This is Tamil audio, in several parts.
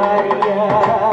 Maria.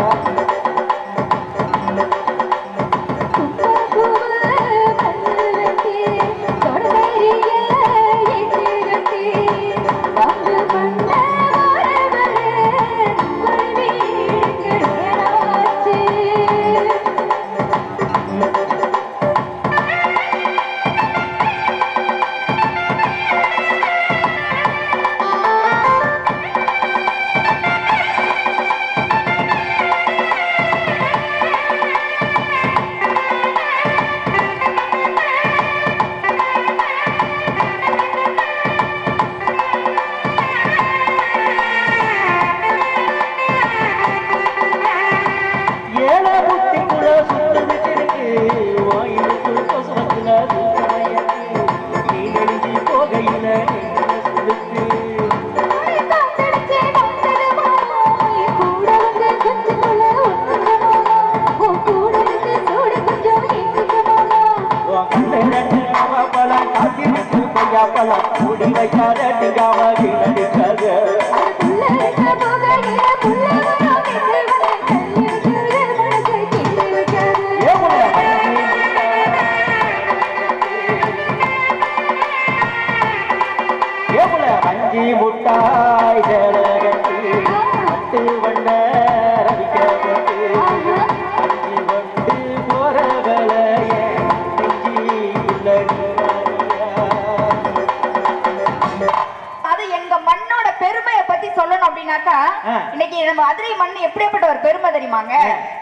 இன்னைக்கு நம்ம மதுரை மண் எப்படிப்பட்ட ஒரு பெருமை தெரியுமாங்க.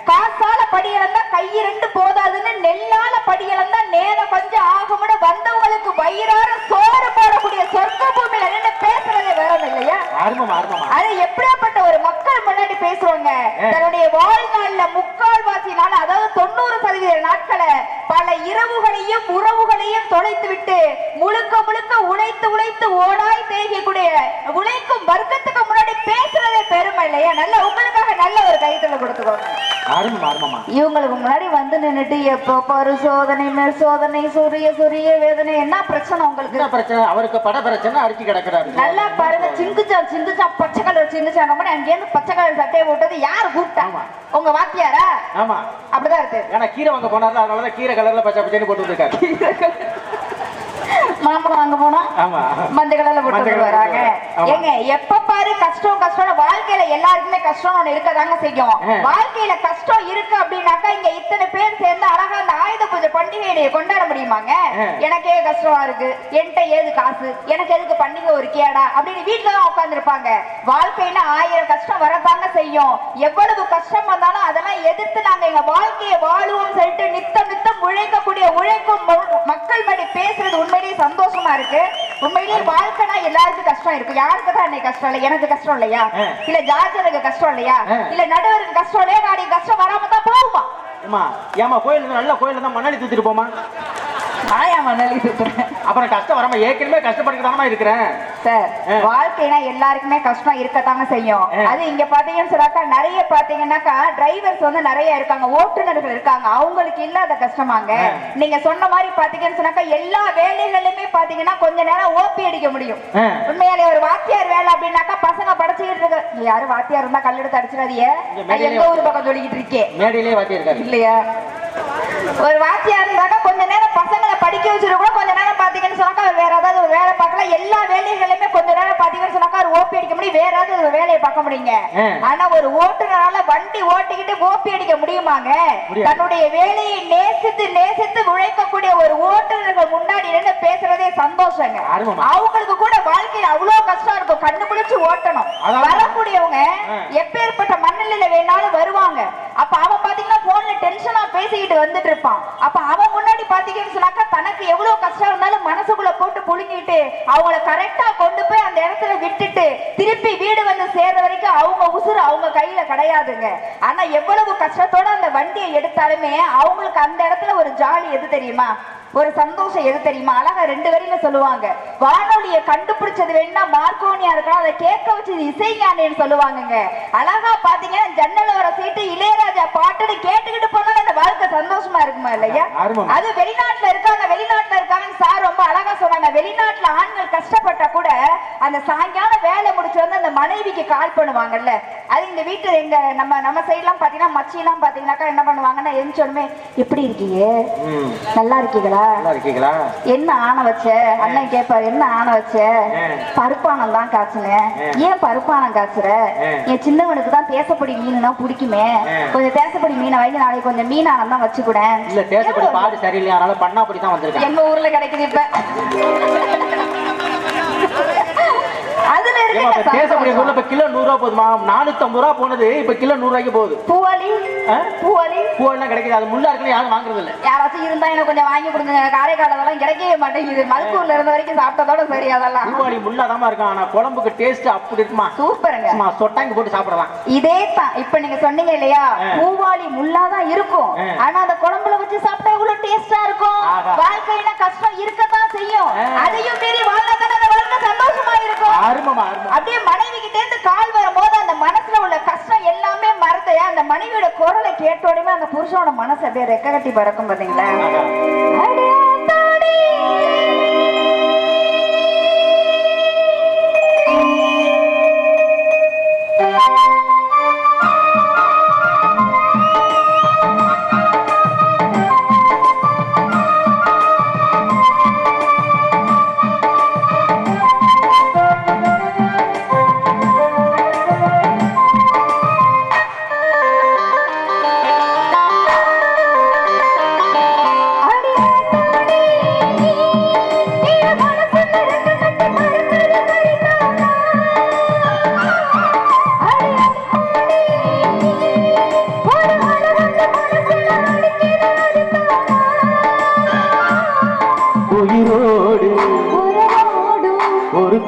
காசால படியளந்தா கை ரெண்டு போதாதுன்னு நெல்லால படியளந்தா நேரம் கொஞ்சம் ஆகும்னு வந்தவங்களுக்கு வயிறார சோறு போடக்கூடிய சொர்க்க பூமியில நின்று பேசுறதே வேற இல்லையா? அது எப்படியாப்பட்ட ஒரு மக்கள் முன்னாடி பேசுவாங்க ஆ. தன்னுடைய வாழ்நாள்ல முக்கால்வாசி நாள் அதாவது தொண்ணூறு சதவீத நாட்களை பல இரவுகளையும் உறவுகளையும் தொலைத்து விட்டு முழுக்க முழுக்க உழைத்து உழைத்து ஓடாய் தேய்க்கக்கூடிய உழைக்கும் வர்க்கத்துக்கு முன்னாடி பேசுறதே பெருமை இல்லையா நல்ல உங்களுக்காக நல்ல ஒரு கைத்தல கொடுத்துக்கோங்க இவங்களுக்கு முன்னாடி வந்து நின்னுட்டு எப்போ பாரு சோதனை மேல் சோதனை சூரிய சூரிய வேதனை என்ன பிரச்சனை உங்களுக்கு? என்ன பிரச்சனை? அவருக்கு பட பிரச்சனை அடிச்சு கிடக்குறாரு. நல்லா பாருங்க சிங்குச்சான் சிங்குச்சான் பச்சை கலர் சிங்குச்சான் நம்ம அங்கேருந்து பச்சை கலர் சட்டையை போட்டது யார் கூப்பிட்டா? ஆமா. உங்க வாத்தியாரா? ஆமா. அப்படிதான் இருக்கு. ஏன்னா கீரை வாங்க போனார்ல அதனாலதான் கீரை கலர்ல பச்சை பச்சைன்னு போட்டு வந்திருக்காரு. மாம்பழம் வாங்க போனா மஞ்சள் கலர்ல போட்டு வராங்க. ஏங்க எப்ப பாரு கஷ்டம் கஷ்டம் வாழ்க்கையில எல்லாருக்குமே கஷ்டம் ஒண்ணு இருக்கதாங்க செய்யும். வாழ்க்கையில கஷ்டம் இருக்கு அப்படின்னாக்கா இங்க இத்தனை பேர் சேர்ந்து அழகா அந்த ஆயுத பூஜை பண்டிகையை கொண்டாட முடியுமாங்க. எனக்கே கஷ்டமா இருக்கு. என்கிட்ட ஏது காசு? எனக்கு எதுக்கு பண்டிகை ஒரு கேடா அப்படின்னு வீட்டுல தான் உட்கார்ந்து இருப்பாங்க வாழ்க்கையில ஆயிரம் கஷ்டம் வரத்தாங்க செய்யும். எவ்வளவு கஷ்டம் வந்தாலும் எதிர்த்து நாங்க எங்க வாழ்க்கையை வாழுவோம் சொல்லிட்டு நித்தம் நித்தம் உழைக்கக்கூடிய உழைக்கும் மக்கள் மடி பேசுறது உண்மையிலேயே சந்தோஷமா இருக்கு. உண்மையிலேயே வாழ்க்கைனா எல்லாருக்கும் கஷ்டம் இருக்கு. யாருக்கு தான் இன்னைக்கு கஷ்டம் இல்லை? எனக்கு கஷ்டம் இல்லையா. இல்ல ஜார்ஜருக்கு கஷ்டம் இல்லையா. இல்ல நடுவருக்கு கஷ்டம் இல்லையா? நாளைக்கு கஷ்டம் வராம தான் போகுமா? அம்மா ஏமா கோயில் நல்ல கோயில்ல தான் மண்ணாடி தூத்திட்டு போமா? நாயா மணலி சுத்துறேன் அப்புறம் கஷ்டம் வராம ஏற்கனவே கஷ்டப்பட்டு இருக்கிறேன். சார். வாழ்க்கைனா எல்லாருக்குமே கஷ்டம் இருக்கத்தாங்க செய்யும். அது இங்க பாத்தீங்கன்னு சொன்னாக்கா நிறைய பாத்தீங்கன்னாக்கா டிரைவர்ஸ் வந்து நிறைய இருக்காங்க ஓட்டுநர்கள் இருக்காங்க. அவங்களுக்கு இல்லாத கஷ்டமாங்க. நீங்க சொன்ன மாதிரி பாத்தீங்கன்னு சொன்னாக்கா எல்லா வேலைகளிலுமே பாத்தீங்கன்னா கொஞ்ச நேரம் ஓபி அடிக்க முடியும். உண்மையாலே ஒரு வாத்தியார் வேலை அப்படின்னாக்கா பசங்க படைச்சுக்கிட்டு இருக்கு நீ யாரும் வாத்தியார் இருந்தா கல்லெடுத்து அடிச்சிடாதீங்க. எந்த ஊர் பக்கம் சொல்லிக்கிட்டு இருக்கேன். இல்லையா? ஒரு வாத்தியார் இருந்தாக்கா கொஞ்ச நேரம் பசங்களை படிக்க வச்சுட்டு கூட கொஞ்ச நேரம் பாத்தீங்கன்னு சொன்னாக்கா வேற ஏதாவது ஒரு வேலை பார்க்கலாம் எல்லா வேலைகளுமே கொஞ்ச நேரம் பாத்தீங்கன்னு சொன்னாக்கா அவர் ஓபி அடிக்க முடியும் வேற ஏதாவது ஒரு வேலையை பார்க்க முடியுங்க. ஆனா ஒரு ஓட்டுநரால வண்டி ஓட்டிக்கிட்டு ஓபி அடிக்க முடியுமாங்க. தன்னுடைய வேலையை நேசித்து நேசித்து உழைக்கக்கூடிய ஒரு ஓட்டுநர்கள் முன்னாடி நின்று பேசுறதே சந்தோஷங்க. அவங்களுக்கு கூட வாழ்க்கையில அவ்வளவு கஷ்டம் இருக்கும் கண்ணு குளிச்சு ஓட்டணும். வரக்கூடியவங்க. எப்பேற்பட்ட மண்ணில வேணாலும் வருவாங்க அப்ப அவன் பாத்தீங்கன்னா போன்ல டென்ஷனா பேசிக்கிட்டு வந்துட்டு இருப்பான். அப்ப அவன் முன்னாடி பாத்தீங்கன்னு சொன்னாக்கா தனக்கு எவ்வளவு கஷ்டம் இருந்தாலும் மனசுக்குள்ள போட்டு புழுங்கிட்டு அவங்கள கரெக்டா கொண்டு போய் அந்த இடத்துல விட்டுட்டு திருப்பி வீடு வந்து சேர்ற வரைக்கும் அவங்க உசுறு அவங்க கையில கிடையாதுங்க. ஆனா எவ்வளவு கஷ்டத்தோட அந்த வண்டியை எடுத்தாலுமே அவங்களுக்கு அந்த இடத்துல ஒரு ஜாலி எது தெரியுமா? ஒரு சந்தோஷம் எது தெரியுமா? அழகா ரெண்டு வரியில சொல்லுவாங்க. வானொலியை கண்டுபிடிச்சது வேணா மார்க்கோனியா இருக்கலாம் அதை கேட்க வச்சது இசைஞானின்னு சொல்லுவாங்கங்க. அழகா பாத்தீங்கன்னா ஜன்னல் வர சீட்டு இளையராஜா பாட்டுன்னு கேட்டுக்கிட்டு போனாலும் அந்த வாழ்க்கை சந்தோஷமா இருக்குமா இல்லையா. அது வெளிநாட்டுல இருக்காங்க வெளிநாட்டுல இருக்காங்கன்னு சார் ரொம்ப அழகா சொன்னாங்க. வெளிநாட்டுல ஆண்கள் கஷ்டப்பட்டா கூட அந்த சாயங்காலம் வேலை முடிச்சு வந்து அந்த மனைவிக்கு கால் பண்ணுவாங்கல்ல. அது இந்த வீட்டு எங்க நம்ம நம்ம சைட்லாம் பாத்தீங்கன்னா மச்சி எல்லாம் பாத்தீங்கன்னாக்கா என்ன பண்ணுவாங்கன்னா எரிச்சோடுமே எப்படி இருக்கீங்க? நல்லா இருக்கீங்களா? இருக்கீங்களா? என்ன ஆணை வச்ச? அண்ணன் கேட்பாரு என்ன ஆணை வச்ச. பருப்பானம் தான் காய்ச்சினேன். ஏன் பருப்பானம் காய்ச்சுற. என் சின்னவனுக்கு தான் தேசப்படி மீனுனா பிடிக்குமே. ஆ. கொஞ்சம் தேசப்படி மீனை வாங்கி நாளைக்கு கொஞ்சம் மீனானம் தான் வச்சுக்கூடேன் இல்ல தேசப்படி பாடு சரியில்லையா அதனால பண்ணாப்படி தான் வந்திருக்கேன். எங்க ஊர்ல கிடைக்குது இப்ப. இப்ப ஊர்ல இப்ப கிலோ நூறு ரூபா நானூத்தி ஐம்பது ரூபா போனது இப்ப கிலோ நூறு ரூபாய்க்கு போகுது. பூவாலி? பூவாலி? பூவெல்லாம் கிடைக்குது. அது முள்ளா இருக்குன்னு யாரும் வாங்குறது இல்ல யாராச்சும் இருந்தா எனக்கு கொஞ்சம் வாங்கி கொடுங்க. காரைக்கால் அதெல்லாம் கிடைக்கவே மாட்டேங்குது. மதுக்கூர்ல இருந்த வரைக்கும் சாப்பிட்டதோட சரி அதெல்லாம். பூவாடி முள்ளாதாமா இருக்கும். ஆனா குழம்புக்கு டேஸ்ட் அப்படி இருக்குமா? சூப்பருங்க. சொட்டாங்கி போட்டு சாப்பிடலாம். இதே தான் இப்ப நீங்க சொன்னீங்க இல்லையா. பூவாளி முள்ளாதான் இருக்கும். ஆனா அந்த குழம்புல வச்சு சாப்பிட்டா எவ்வளவு டேஸ்டா இருக்கும். வாழ்க்கையில கஷ்டம் இருக்கத்தான் செய்யும். அதையும் மீறி வாழ்ந்தாதான் வாழ்க்கை சந்தோஷமா இருக்கும். அருமமா அருமமா அப்படியே மனைவி கிட்ட இருந்து கால் வரும்போது அந்த மனசுல உள்ள கஷ்டம் எல்லாமே மறந்து அந்த மனைவியோட குரலை கேட்ட உடனே அந்த புருஷனோட மனசு அப்படியே ரெக்க கட்டி பறக்கும் பாத்தீங்களா?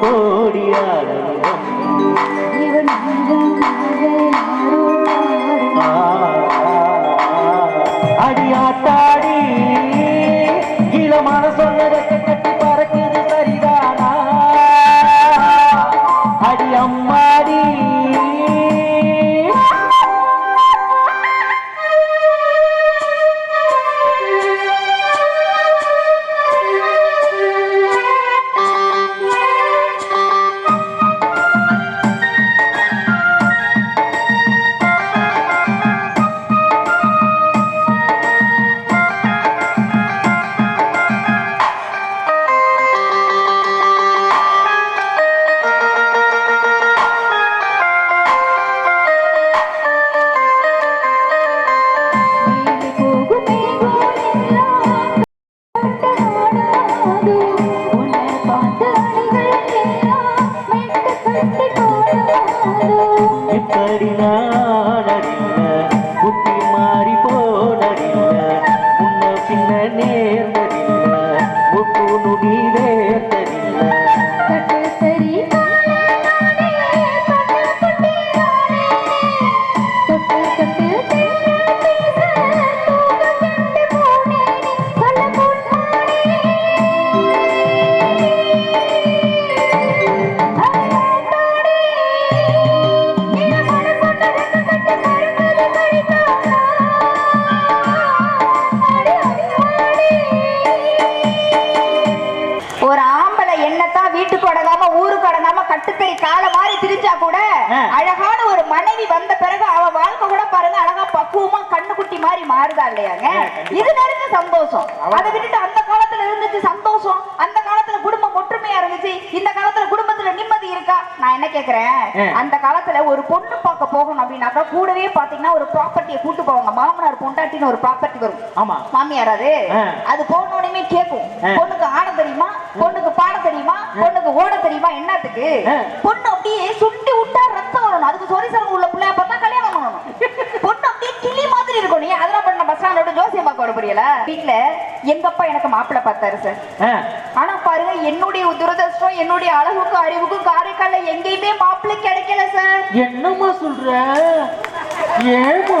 ஒரு பாத்தீங்கன்னா ஒரு ப்ராப்பர்ட்டியை கூட்டு போவாங்க. மாமனார் பொண்டாட்டின்னு ஒரு ப்ராப்பர்ட்டி வரும். ஆமா. மாமியார் அது. அது போன உடனே கேக்கும். ஆ. பொண்ணுக்கு ஆட தெரியுமா? பொண்ணுக்கு பாட தெரியுமா? பொண்ணுக்கு ஓட தெரியுமா? என்னத்துக்கு. பொண்ணு அப்படியே சுண்டி விட்டா ரத்தம் வரணும். அதுக்கு சொரி சரங்கு உள்ள பிள்ளைய பார்த்தா கல்யாணம் பண்ணணும். பொண்ணு அப்படியே கிளி மாதிரி இருக்கும். நீ அதெல்லாம் பண்ண பஸ் ஸ்டாண்டோட ஜோசியம் பார்க்க வர புரியல வீட்டுல எங்க அப்பா எனக்கு மாப்பிள்ளை பார்த்தாரு சார் ஆனா பாருங்க என்னுடைய துரதிருஷ்டம் என்னுடைய அழகுக்கும் அறிவுக்கும் காரைக்கால எங்கேயுமே மாப்பிள்ளை கிடைக்கல சார் என்னம்மா சொல்ற? ஏமா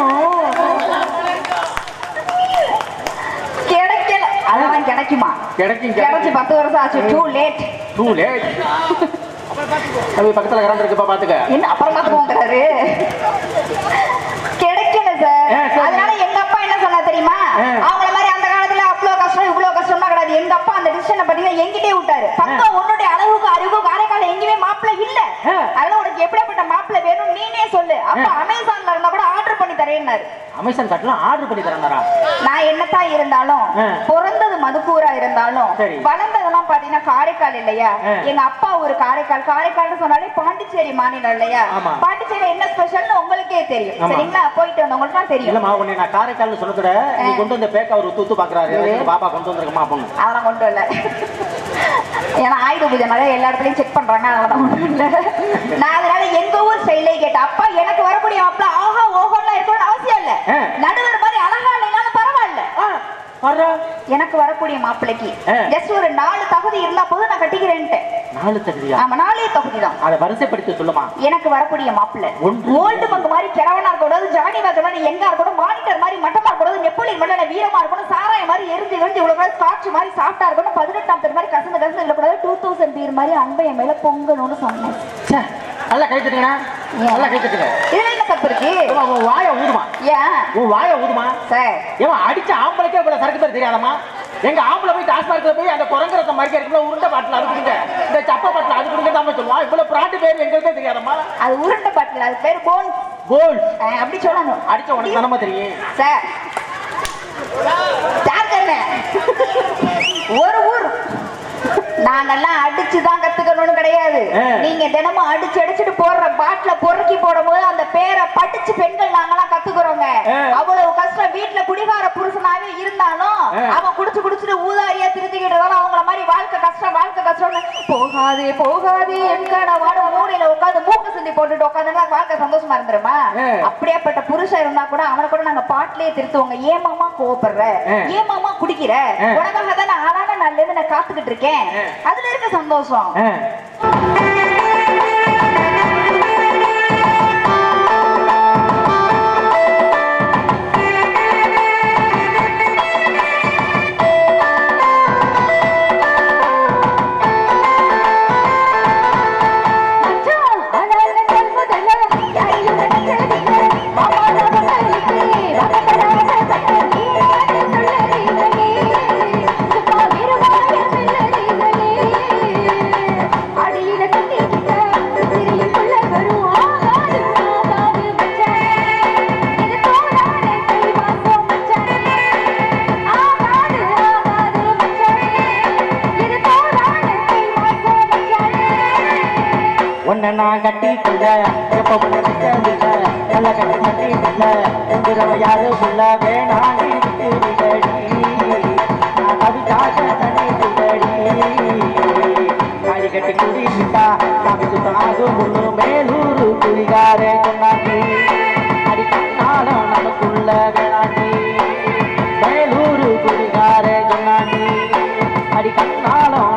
கிடைக்கல. அதெல்லாம் கிடைக்குமா? கிடைக்கும் கிடைச்சு பத்து வருஷம் ஆச்சு. டூ லேட் டூ லேட் தம்பி பக்கத்துல கரண்ட் இருக்குப்பா பாத்துக்க. என்ன அப்புறமா போங்கிறாரு கிடைக்கல சார். அதனால எங்க அப்பா என்ன சொன்னா தெரியுமா. அவங்கள மாதிரி அந்த காலத்துல அவ்வளவு கஷ்டம் இவ்வளவு கஷ்டம்லாம் கிடையாது. எங்க அப்பா அந்த டிசிஷனை பாத்தீங்கன்னா எங்கிட்டே விட்டாரு. பக்கம் உன்னுடைய அளவுக்கு அறிவுக்கு காரைக்கால எங்கேயுமே மாப்பிள்ளை இல்ல. ஆ. அதெல்லாம் உனக்கு எப்படிப்பட்ட மாப்பிள்ளை வேணும் நீனே சொல்லு. அப்ப அமேசான்ல இருந்தா தரேன்னாரு. அமேசான் கட்டலாம் ஆர்டர் பண்ணி தரேன்னாரா? நான் என்னத்தான் இருந்தாலும். பிறந்தது மதுக்கூரா இருந்தாலும். வளர்ந்ததெல்லாம் பாத்தீங்கன்னா காரைக்கால் இல்லையா. எங்க அப்பா ஒரு காரைக்கால். காரைக்கால்னு சொன்னாலே பாண்டிச்சேரி மாநிலம் இல்லையா. பாண்டிச்சேரி என்ன ஸ்பெஷல்னு உங்களுக்கே தெரியும். சரிங்களா? போயிட்டு வந்தவங்களுக்கு தான் தெரியும். இல்லம்மா உன்னை நான் காரைக்கால்னு சொன்னதோட நீ கொண்டு வந்த பேக்க அவர் உத்து பாக்குறாரு. பாப்பா கொண்டு வந்திருக்கமா அப்படின்னு அதெல்லாம் கொண்டு வரல. ஏன்னா ஆயுத பூஜை நிறைய எல்லா இடத்துலயும் செக் பண்றாங்க இல்ல. நான் அதனால எங்க ஊர் ஸ்டைலே கேட்டேன். அப்பா எனக்கு வரக்கூடிய மாப்பிள்ள ஆஹா ஓஹோலாம் இருக்கணும்னு அவசியம் இல்ல. நடுவர் மாதிரி அழகா வர்றா எனக்கு வரக்கூடிய மாப்பிள்ளைக்கு. ஜஸ்ட் ஒரு நாலு தகுதி இருந்தா போதும் நான் கட்டிக்கிறேன்ட்டு. நாலு தகுதியா? ஆமா நாலே தகுதி தான். அதை வரிசைப்படுத்தி சொல்லுமா? எனக்கு வரக்கூடிய மாப்பிள்ளை. ஓல்டு மங்கு மாதிரி கிழவனா இருக்கக்கூடாது ஜானி மங்க மாதிரி எங்க இருக்கணும் மானிட்டர் மாதிரி மட்டமா இருக்கக்கூடாது நெப்போலியன் மாதிரி நல்ல வீரமா இருக்கணும் சாராய மாதிரி எரிஞ்சு எரிஞ்சு இவ்வளவு ஸ்காட்ச் மாதிரி சாஃப்டா இருக்கணும் பதினெட்டாம் பேர் மாதிரி கசந்து கசந்து இருக்கக்கூடாது டூ தௌசண்ட் பீர் மாதிரி அன்பை என் மேல பொங்கணும்னு சொன்னேன் நல்லா கை தட்டுங்கண்ணா. நல்லா கை தட்டுங்க. இதுல என்ன தப்பு இருக்கு? உன் வாயை ஊதுமா? ஏன்? உன் வாயை ஊதுமா? சார். ஏமா அடிச்ச ஆம்பளைக்கே இவ்வளவு சரக்கு பேர் தெரியாதம்மா? எங்க ஆம்பளை போய் டாஸ்மார்க்ல போய் அந்த குரங்குறத மாதிரி இருக்குல்ல உருண்டை பாட்டில் அது கொடுங்க இந்த சப்ப பாட்டில் அது கொடுங்க தான் சொல்லுவான் இவ்வளவு பிராண்டு பேர் எங்களுக்கே தெரியாதம்மா. அது உருண்டை பாட்டில் அது பேர் போன் கோல்ட். அப்படி சொல்லணும். அடிச்ச உனக்கு தானமா தெரியும். சார். ஒரு ஊர். நாங்கெல்லாம் அடிச்சு தான் கத்துக்கணும்னு கிடையாது. நீங்க தினமும் அடிச்சு அடிச்சுட்டு போடுற பாட்டில பொறுக்கி போடும்போது அந்த பேரை படிச்சு பெண்கள் நாங்கெல்லாம் கத்துக்கிறோங்க. அவ்வளவு கஷ்டம் வீட்டுல குடிகார புருஷனாவே இருந்தாலும். அவன் குடிச்சு குடிச்சிட்டு ஊதாரியா திருத்திக்கிட்டு இருந்தாலும் அவங்கள மாதிரி வாழ்க்கை கஷ்டம் வாழ்க்கை கஷ்டம்னு போகாதே போகாதே என் கனவான மூலையில உட்காந்து மூக்கு சிந்தி போட்டுட்டு உட்காந்து வாழ்க்கை சந்தோஷமா இருந்துருமா. அப்படியாப்பட்ட புருஷன் இருந்தா கூட அவனை கூட நாங்க பாட்டிலேயே திருத்துவோங்க ஏன் மாமா கோவப்படுற ஆ. ஏன் மாமா குடிக்கிற. உனக்காக தான் நான் ஆளான இருந்து நான் காத்துக்கிட்டு இருக்கேன். அதுல இருக்க சந்தோஷம்.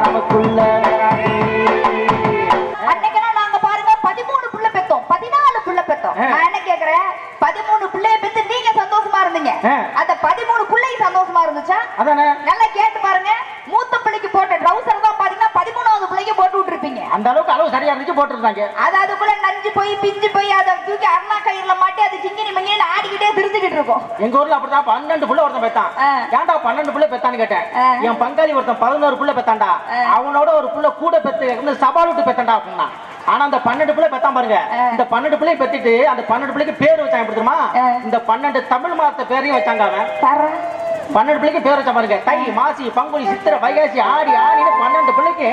நமக்குள்ள வேணாண்டி அன்னைக்கெல்லாம் நாங்க பாருங்க பதிமூணு புள்ள பெத்தோம். பதினாலு புள்ள பெத்தோம். ஆ. நான் என்ன கேக்குறேன்? பதிமூணு பிள்ளைய பெத்து நீங்க சந்தோஷமா இருந்தீங்க. அந்த பதிமூணு பிள்ளை சந்தோஷமா இருந்துச்சா? நல்லா கேட்டு பாருங்க மூத்த பிள்ளைக்கு போட்ட ட்ரௌசர் தான் பாத்தீங்கன்னா பதிமூணாவது பிள்ளைக்கு போட்டு விட்டுருப்பீங்க அந்த அளவுக்கு அளவு சரியா இருந்துச்சு போட்டுருந்தாங்க. அது அதுக்குள்ள நஞ்சு போய் பிஞ்சு போய் அதை தூக்கி அருணா கயிறுல மாட்டி அது சிங்கினி மங்கினி ஆடிக்கிட்டே திருந்துகிட்டு இருக்கும். எங்க ஊர்ல அப்படிதான் பன்னெண்டு புள்ள ஒருத்தன் பெத்தான். ஏன்டா பன்னெண்டு புள்ள பெத்தான்னு கேட்டேன். என் பங்காளி ஒருத்தன் பதினோரு புள்ள பெத்தான்டா. அவனோட ஒரு புள்ள கூட பெத்து சவால் விட்டு பெத்தான்டா அப்படின்னா. ஆனா அந்த பன்னெண்டு பிள்ளை பெத்தான் பாருங்க. இந்த பன்னெண்டு பிள்ளை பெத்திட்டு அந்த பன்னெண்டு பிள்ளைக்கு பேர் வச்சாங்க எப்படி தெரியுமா. இந்த பன்னெண்டு தமிழ் மாசத்த பேரையும் வச்சாங்க அவன். பன்னெண்டு பிள்ளைக்கு பேர் வச்சா பாருங்க. தை மாசி பங்குனி சித்திரை வைகாசி ஆடி ஆடின்னு பன்னெண்டு பிள்ளைக்கு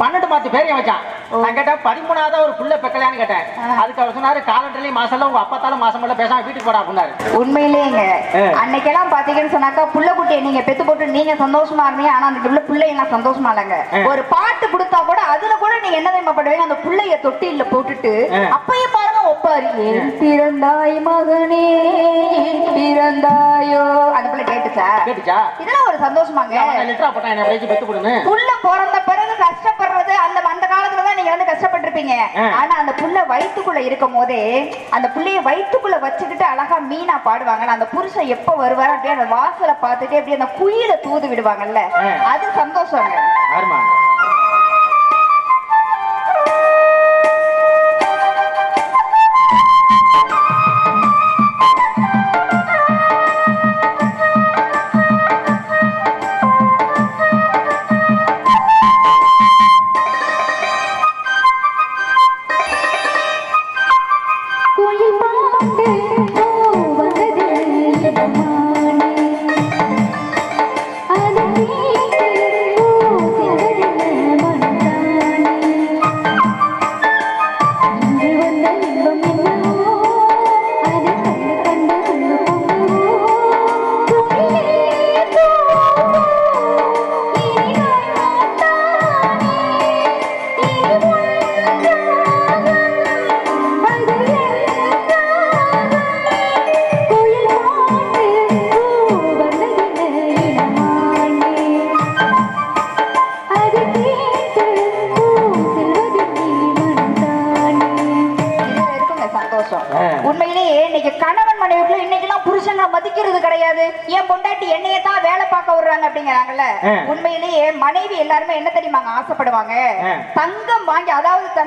பன்னெண்டு மாத்து பேரையும் வச்சான் நான் கேட்டேன் பதிமூணாவது ஒரு புள்ள பெக்கலையான்னு கேட்டேன். அதுக்கு அவர் சொன்னாரு காலண்டர்லயும் மாசம் உங்க அப்பத்தாலும் மாசம் எல்லாம் பேசாம வீட்டுக்கு போடா அப்படின்னாரு உண்மையிலேங்க. அன்னைக்கெல்லாம் பாத்தீங்கன்னு சொன்னாக்கா புள்ள குட்டியை நீங்க பெத்து போட்டு நீங்க சந்தோஷமா இருந்தீங்க ஆனா அந்த உள்ள பிள்ளைங்க சந்தோஷமா இல்லைங்க. ஒரு பாட்டு கொடுத்தா கூட அதுல கூட நீங்க என்ன தெரியுமா பண்ணுவீங்க அந்த புள்ளைய தொட்டில போட்டுட்டு ஆ. அப்பயே பாருங்க ஒப்பாரு ஏன் பிறந்தாய் மகனே பிறந்தாயோ. அந்த பிள்ளை கேட்டுச்சா? கேட்டுச்சா? இதெல்லாம் ஒரு சந்தோஷமாங்க. லிட்டரா போட்டா என்ன பெத்து கொடுன்னு. புள்ள பிறந்த பிறகு கஷ்டப்படுறது அந்த அந்த காலத்துல தான் நீங்க வந்து கஷ்டப்பட்டிருப்பீங்க. ஆனா அந்த புள்ள வயித்துக்குள்ள இருக்கும் போதே அந்த புள்ளைய வயித்துக்குள்ள வச்சுக்கிட்டு அழகா மீனா பாடுவாங்கல்ல அந்த புருஷன் எப்ப வருவாரு அப்படியே அந்த வாசலை பார்த்துட்டு அப்படியே அந்த குயில தூது விடுவாங்கல்ல. அது சந்தோஷங்க.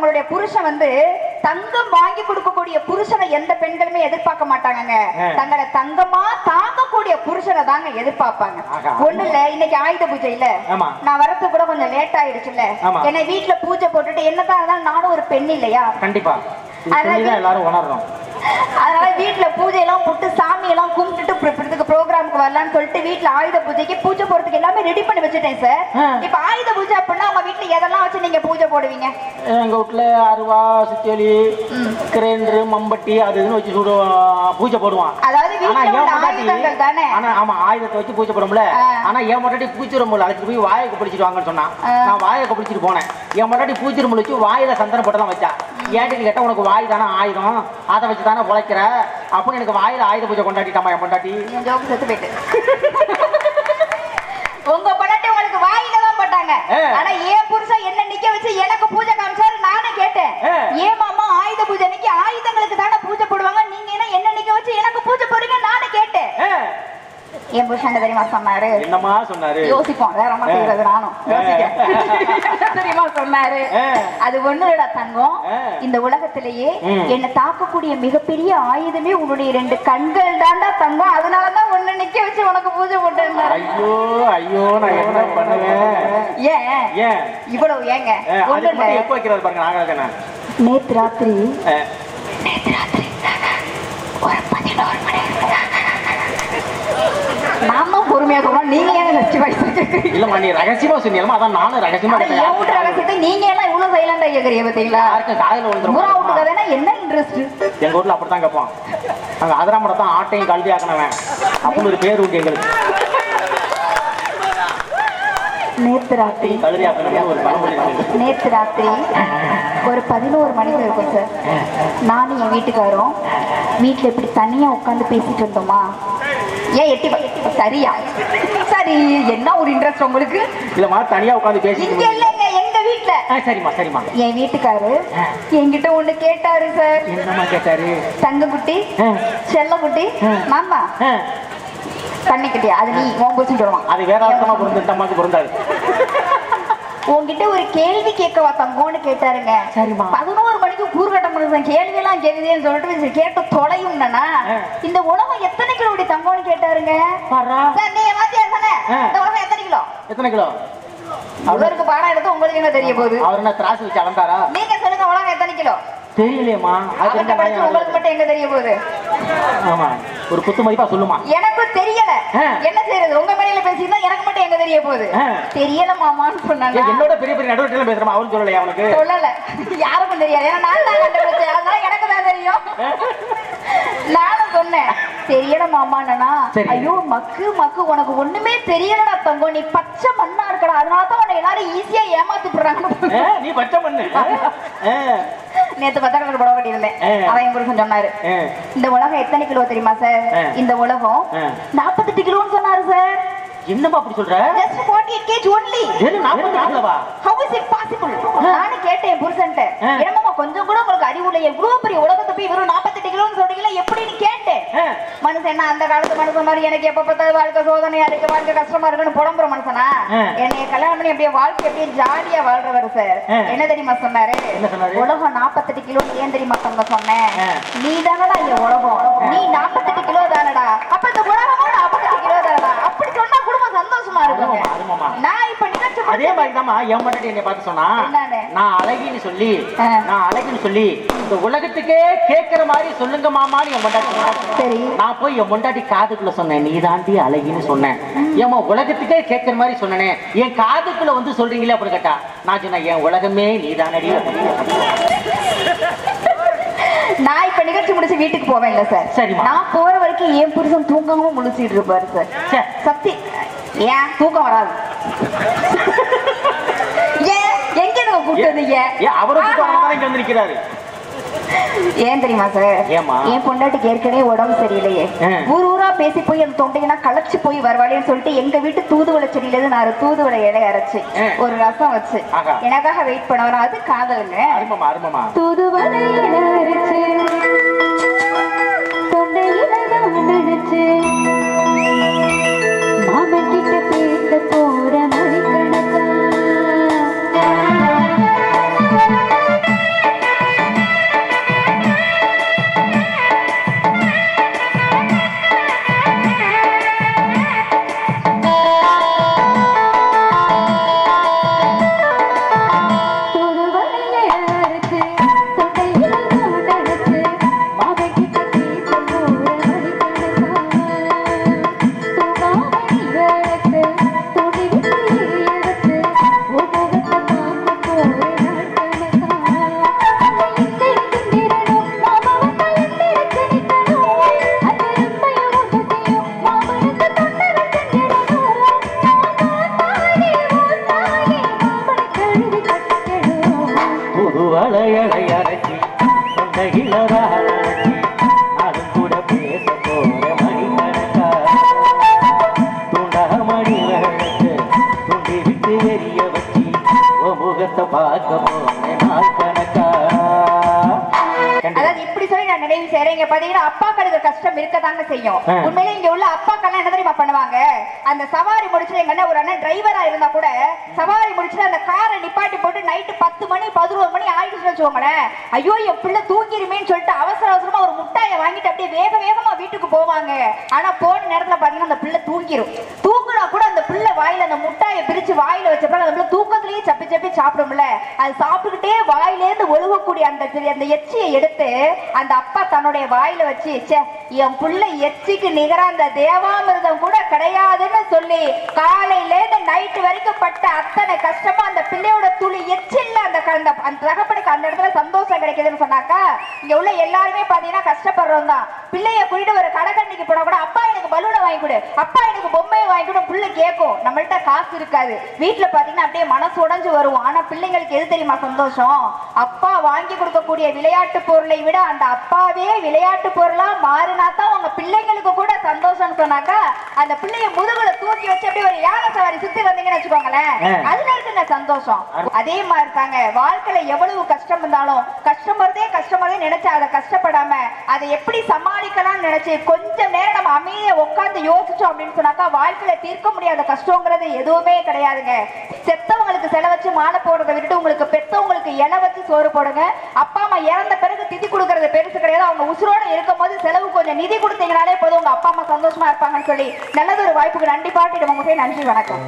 தங்களுடைய புருஷன் வந்து தங்கம் வாங்கி கொடுக்கக்கூடிய புருஷனை எந்த பெண்களுமே எதிர்பார்க்க மாட்டாங்கங்க ஆ. தங்களை தங்கமா தாங்கக்கூடிய புருஷனை தாங்க எதிர்பார்ப்பாங்க. ஒண்ணு இல்ல இன்னைக்கு ஆயுத பூஜை இல்ல. நான் வரது கூட கொஞ்சம் லேட் ஆயிடுச்சுல்ல ஆமா. என்னை வீட்டுல பூஜை போட்டுட்டு என்னதான் நானும் ஒரு பெண் இல்லையா கண்டிப்பா எல்லாரும் உணர்றோம் அதனால வீட்டுல பூஜை எல்லாம் போட்டு சாமி எல்லாம் கும்பிட்டுட்டு இப்ப- இப்ப இதுக்கு ப்ரோக்ராமுக்கு வரலாம்னு சொல்லிட்டு வீட்டுல ஆயுத பூஜைக்கு பூஜை போடுறதுக்கு எல்லாமே ரெடி பண்ணி வச்சுட்டேன் சார். இப்ப ஆயுத பூஜை அப்படின்னா உங்க வீட்டுல எதெல்லாம் வச்சு நீங்க பூஜை போடுவீங்க? எங்க வீட்டுல அருவா சுத்தியலி கிரைண்டரு மம்பட்டி அது இதுன்னு வச்சு சுடு பூஜை போடுவான். அதாவது ஆனா தானே? ஆனா ஆமா ஆயுதத்தை வச்சு பூஜை போடும்ல ஆ. ஆனா என் மொட்டாட்டி பூச்சிரம்புல அழைச்சிட்டு போய் வாயை பிடிச்சிட்டு வாங்கன்னு சொன்னான். நான் வாயை பிடிச்சிட்டு போனேன். என் மொட்டாட்டி பூச்சிரம்புல வச்சு வாயில சந்தனம் போட்டு தான் வச்சா ஏன்ட்டு கேட்டா உனக்கு வாய் தானே ஆயுதம். அதை வச்சு தானே உழைக்கிற? அப்படின்னு எனக்கு வாயில ஆயுத பூஜை கொண்டாடிட்டாமா என் பொண்டாட்டி? என் ஜோக்கு செத்து போயிட்டு உங்க பொண்டாட்டி உங்களுக்கு வாயில தான் போட்டாங்க. ஆனா ஏன் புருஷன் என்ன நிக்க வச்சு எனக்கு பூஜை காமிச்சாரு நானே கேட்டேன். ஏன் மாமா ஆயுத பூஜை அன்னைக்கு ஆயுதங்களுக்கு தானே பூஜை போடுவாங்க நீங்க என்ன என்ன நிக்க வச்சு எனக்கு பூஜை போடுறீங்க நானே கேட்டேன் ஆ, என் புருஷன் தெரியுமா சொன்னாரு? என்னம்மா சொன்னாரு? யோசிப்போம். வேற மாதிரி செய்யறது நானும். தெரியுமா சொன்னாரு. அது ஒண்ணுடா தங்கம். இந்த உலகத்திலேயே. என்னை தாக்கக்கூடிய மிகப்பெரிய ஆயுதமே உன்னுடைய ரெண்டு கண்கள் தாண்டா தங்கம். அதனாலதான் ஒண்ணு நிக்க வச்சு உனக்கு பூஜை போட்டேன் ஐயோ ஐயோ நான் என்ன பண்ணுவேன்? ஏன்? ஏன்? இவ்வளவு ஏங்க? ஒண்ணு எப்போ வைக்கிறாரு பாருங்க நாகராஜன? நேத்து ராத்திரி நேத்து ராத்திரி ஒரு பதினோரு மணி நானும் பொறுமையா சொல்றோம் நீங்க ஏன் வச்சு வயசு கேக்குறீங்க இல்லம்மா நீ ரகசியமா அதான் நானும் ரகசியமா வீட்டு ரகசியத்தை நீங்க எல்லாம் இவ்வளவு சைலண்டா கேக்குறீங்க பாத்தீங்களா யாருக்கும் காதுல விழுந்துரும்? ஊரா வீட்டு கதைனா என்ன? இன்ட்ரெஸ்ட் எங்க வீட்டுல அப்படித்தான் கேட்போம் நாங்க அதிராமட தான் ஆட்டையும் கல்வி ஆக்கினவன். அப்படின்னு ஒரு பேர் உண்டு எங்களுக்கு. நேத்து ராத்திரி. நேத்து ராத்திரி ஒரு பதினோரு மணிக்கு இருக்கும் சார். நானும் என் வீட்டுக்காரும் வீட்டுல இப்படி தனியா உட்காந்து பேசிட்டு இருந்தோமா? ஏன் எட்டி சரியா? சரி என்ன ஒரு இன்ட்ரெஸ்ட் உங்களுக்கு? இல்லம்மா தனியா உட்காந்து பேசிட்டு இங்க இல்லைங்க எங்க வீட்டுல ஆ, சரிம்மா சரிம்மா. என் வீட்டுக்காரு என்கிட்ட ஒண்ணு கேட்டாரு சார். என்னம்மா கேட்டாரு? தங்கக்குட்டி செல்லக்குட்டி. மாமா. கண்ணிக்குட்டி அது நீ உன் வருவான் அது வேற அர்த்தமா பொருந்துட்டம்மாக்கு பொருந்தாது. உன்கிட்ட ஒரு கேள்வி கேட்கவா தங்கோன்னு கேட்டாருங்க. சரிம்மா. பதினோரு மணிக்கு கூறுகட்ட மனுஷன் கேள்வி எல்லாம் கேக்குதேன்னு சொல்லிட்டு சரி, கேட்டு தொலையும்னா. இந்த உலகம் எத்தனை கிலோ இப்படி தங்கோன்னு கேட்டாருங்க? சார் நீங்க மாத்தியா தானே. இந்த உலகம் எத்தனை கிலோ? எத்தனை கிலோ? அவருக்கு பாடம் எடுத்து உங்களுக்கு என்ன தெரிய போகுது? அவர் என்ன திராசு வச்சு அளந்தாரா? நீங்க சொல்லுங்க உலகம் எத்தனை கிலோ? தெரியலையேம்மா. அது படிச்சு உங்களுக்கு மட்டும் எங்க தெரிய போகுது? ஆமா. ஒரு குத்து மதிப்பா சொல்லுமா. எனக்கும் தெரியல. என்ன செய்யறது உங்க மேடையில பேசியிருந்தா எனக்கு மட்டும் எங்க தெரிய போகுது. தெரியல மாமான்னு சொன்னாங்க. என்னோட பெரிய பெரிய நடுவட்டில பேசுறமா அவரும் சொல்லலையா அவனுக்கு? சொல்லல. யாருக்கும் தெரியாது. ஏன்னா நான் தான் கண்டுபிடிச்சேன் அதனால எனக்கு தான் தெரியும். நானும் சொன்னேன். தெரியல சரி. ஐயோ மக்கு மக்கு உனக்கு ஒண்ணுமே தெரியலடா தங்கம். நீ பச்சை மண்ணா இருக்கடா. அதனால தான் உன்னை எல்லாரும் ஈஸியா ஏமாத்தி போடுறாங்க நீ பச்சை பண்ணு ஆ, நேத்து பத்த கலர் புடவை கட்டியிருந்தேன். அவன் என் புருஷன் சொன்னாரு. இந்த உலகம் எத்தனை கிலோ தெரியுமா சார். இந்த உலகம். நாற்பத்தெட்டு கிலோன்னு சொன்னாரு சார். என்னம்மா அப்படி சொல்ற? Just forty eight KG only ஏழு நாற்பது நாளுவா How is it possible? நானும் கேட்டேன் என் புருஷன்ட்ட. என்னமாமா கொஞ்சம் கூட உங்களுக்கு அறிவு இல்லை. எவ்வளவு பெரிய உலகத்தை போய் வெறும் நாற்பத்தெட்டு கிலோன்னு சொல்றீங்களா? எப்படின்னு கேட்டேன். மனுஷன் என்ன அந்த காலத்து மனுஷன் மாதிரி எனக்கு எப்ப பார்த்தாலும் வாழ்க்கை சோதனையா இருக்கு வாழ்க்கை கஷ்டமா இருக்குன்னு புலம்புற மனுஷனா. என்னைய கல்யாணம் பண்ணி அப்படியே வாழ்க்கை அப்படியே ஜாலியா வாழ்றவர் சார். என்ன தெரியுமா சொன்னாரு? என்ன சொன்னாரு? உலகம் நாற்பத்தெட்டு கிலோ ஏன் தெரியுமா தங்க சொன்னேன். நீ தானடா இந்த உலகம். நீ நாற்பத்தெட்டு கிலோ தானடா. அப்ப இந்த உலகமும் நாற்பத்தெட்டு கிலோ தானடா அப்படி சொன்னா குடும்பம் சந்தோஷமா நான் இப்ப நிகழ்ச்சி அதே மாதிரி என் மண்டாட்டி என்னை பார்த்து சொன்னா? நான் அழகின்னு சொல்லி. நான் அழகின்னு சொல்லி இந்த உலகத்துக்கே கேட்கிற மாதிரி சொல்லுங்க மாமான்னு என் பொண்டாட்டி. சரி நான் போய் என் பொண்டாட்டி காதுக்குள்ள சொன்னேன் நீ தாண்டி அழகின்னு சொன்னேன் ஏமா உலகத்துக்கே கேட்கிற மாதிரி சொன்னனே என் காதுக்குள்ள வந்து சொல்றீங்களே அப்படின்னு கேட்டா நான் சொன்னேன் என் உலகமே நீ தானடி நான் இப்ப நிகழ்ச்சி முடிச்சு வீட்டுக்கு போவேன்ல சார் சரிம்மா. நான் போற வரைக்கும் என் புருஷன் தூங்காம முழிச்சிட்டு இருப்பாரு சார். சத்தி ஏன் தூக்கம் வராது ஏன் தெரியுமா சார்? என் பொண்டாட்டிக்கு ஏற்கனவே உடம்பு சரியில்லையே. ஊர் ஊரா பேசி போய் அந்த தொண்டையெல்லாம் களைச்சு போய் வருவாளேன்னு சொல்லிட்டு எங்க வீட்டு தூதுவளை செடியில இருந்து நான் தூதுவளை இலை அரைச்சு. ஒரு ரசம் வச்சு. எனக்காக வெயிட் பண்ண வரும் அது காதலுங்க அரைச்சு தொண்டையில தான் நினைச்சு இருக்கதாங்க செய்யும் ஆ. உண்மையிலே இங்க உள்ள அப்பாக்கெல்லாம் என்ன தெரியுமா பண்ணுவாங்க அந்த சவாரி முடிச்சு எங்க அண்ணன் ஒரு அண்ணன் டிரைவரா இருந்தா கூட சவாரி முடிச்சுட்டு அந்த காரை நிப்பாட்டி போட்டு நைட்டு பத்து மணி பதினோரு மணி ஆயிடுச்சுன்னு வச்சுக்கோங்களேன். ஐயோ என் பிள்ளை தூங்கிருமேன்னு சொல்லிட்டு அவசர அவசரமா ஒரு முட்டாயை வாங்கிட்டு அப்படியே வேக வேகமா வீட்டுக்கு போவாங்க. ஆனா போன நேரத்துல பாத்தீங்கன்னா அந்த பிள்ளை தூங்கிரும். தூங்குனா கூட அந்த பிள்ளை வாயில அந்த முட்டாயை பிரிச்சு வாயில வச்சப்ப அந்த பிள்ளை தூக்கத்திலேயே சப்பி சப்பி சாப்பிடும்ல. அது சாப்பிட்டுக்கிட்டே வாயிலேருந்து ஒழுகக்கூடிய அந்த அந்த எச்சியை எடுத்து அந்த அப்பா தன்னுடைய வாயில வச்சு ச்சே என் பிள்ளை எச்சிக்கு நிகரா அந்த தேவாமிர்தம் கூட கிடையாதுன்னு சொல்லி காலையில இருந்து நைட்டு வரைக்கும் பட்ட அத்தனை கஷ்டமா அந்த பிள்ளையோட துளி எச்சில்ல அந்த அந்த தகப்பனுக்கு அந்த இடத்துல சந்தோஷம் கிடைக்குதுன்னு சொன்னாக்கா இங்க உள்ள எல்லாருமே பாத்தீங்கன்னா கஷ்டப்படுறோம் தான் பிள்ளைய கூட்டிட்டு ஒரு கடைக்கண்ணிக்கு போனா கூட அப்பா எனக்கு பலூனை வாங்கி கொடு. அப்பா எனக்கு பொம்மையை வாங்கி கொடு. புள்ள கேட்கும் நம்மள்ட்ட காசு இருக்காது. வீட்டுல பாத்தீங்கன்னா அப்படியே மனசு உடஞ்சு வருவோம். ஆனா பிள்ளைங்களுக்கு எது தெரியுமா சந்தோஷம்? அப்பா வாங்கி கொடுக்கக்கூடிய விளையாட்டு பொருளை விட அந்த அப்பாவே விளையாட்டு பொருளா மாறினா தான் உங்க பிள்ளைங்களுக்கு கூட சந்தோஷம்னு சொன்னாக்கா அந்த பிள்ளைய முதுகுல தூக்கி வச்சு அப்படியே ஒரு யானை சவாரி சுத்தி வந்தீங்கன்னு வச்சுக்கோங்களேன். அதுல இருக்குங்க சந்தோஷம்? அதே மாதிரி தாங்க வாழ்க்கையில எவ்வளவு கஷ்டம் இருந்தாலும் கஷ்டம் வருதே கஷ்டம் வருதே நினைச்சு அதை கஷ்டப்படாம அதை எப்படி சமாளிக்கலாம்னு நினைச்சு கொஞ்சம் நேரம் நம்ம அமைதியா உட்கார்ந்து யோசிச்சோம் அப்படின்னு சொன்னாக்கா வாழ்க்கையில தீர்க்க முடியாத கஷ்டங்கிறது எதுவுமே கிடையாதுங்க. செத்தவங்களுக்கு செல வச்சு மாலை போடுறதை விட்டுட்டு உங்களுக்கு பெத்தவங்களுக்கு இலை வச்சு சோறு போடுங்க. அப்பா அம்மா இறந்த பிறகு திதி கொடுக்கறது பெருசு கிடையாது. அவங்க உசுரோட இருக்கும் போது செலவு கொஞ்சம் நிதி கொடுத்தீங்கனாலே போதும். உங்க அப்பா அம்மா சந்தோஷமா இருப்பாங்கன்னு சொல்லி நல்லது ஒரு வாய்ப்புக்கு நன்றி பாட்டிட்டு உங்க போய் நன்றி வணக்கம்.